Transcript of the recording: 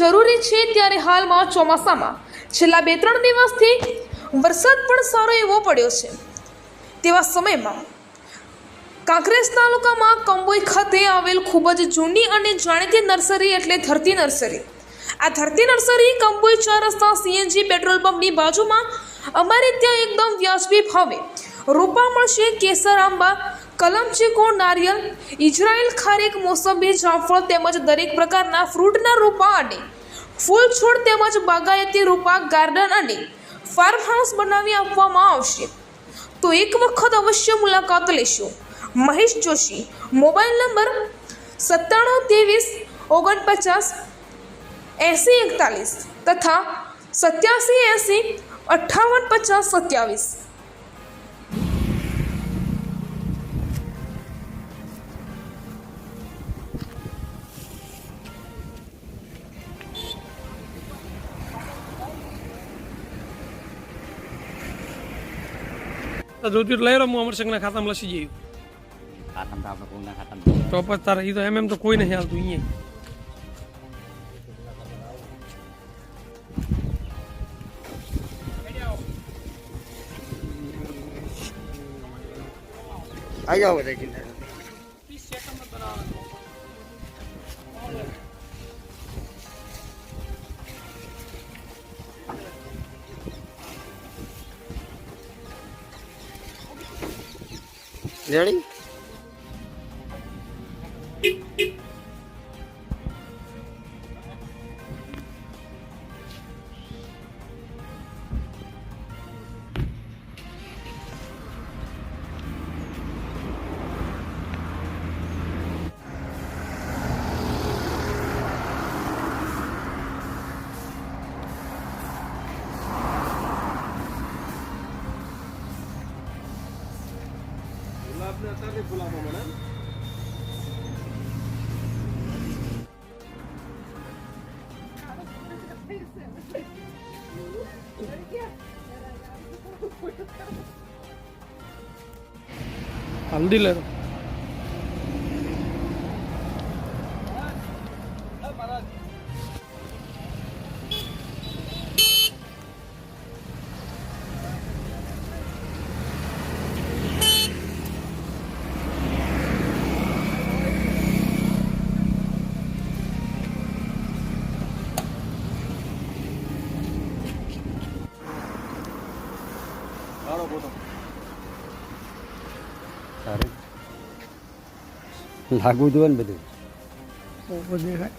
જરૂરી છે ત્યારે હાલમાં ચોમાસામાં. છેલ્લા બે ત્રણ દિવસથી વરસાદ પણ સારો એવો પડ્યો છે. તેવા સમયમાં કાંકરેજ તાલુકામાં કંબોઈ ખાતે આવેલ ખૂબ જ જૂની અને જાણીતી નર્સરી એટલે ધરતી નર્સરી. આ ધરતી નર્સરી કંબોઈ ચાર રસ્તા સીએનજી પેટ્રોલ પંપની બાજુમાં અમારે ત્યાં એકદમ વ્યાજબી ભાવે. રોપા મળશે કેસર આંબા કલમ ચીકુ નારિયેલ, ઇઝરાયલ ખારેક મોસંબી જામફળ તેમજ દરેક પ્રકારના ફ્રૂટના રોપા અને ફૂલ છોડ તેમજ બાગાયતી રોપા ગાર્ડન અને ફાર્મ હાઉસ બનાવી આપવામાં આવશે. તો એક વખત અવશ્ય મુલાકાત લેશો. મહેશ જોશી, મોબાઈલ નંબર સત્તાણું ત્રેવીસ, ઓગણપચાસ, એંસી એકતાલીસ તથા સત્યાસી એંસી, અઠ્ઠાવન પચાસ સત્યાવીસ. તો જોતું લઈ રહ્યો હું અમરસંગના ખાતામાં લસી જયું ખાતમ તો આપણે કોઈના ખાતમ તો પછી તારે એ તો એમ એમ તો કોઈ નથી આવતું અહીંયા. આવી જાઓ બધા રેડી আপনার তাহলে গোলাম ম্যাডাম அந்தில பரவாயில்ல લે સારું લાગવું જોઈએ ને બધું? દેખાય.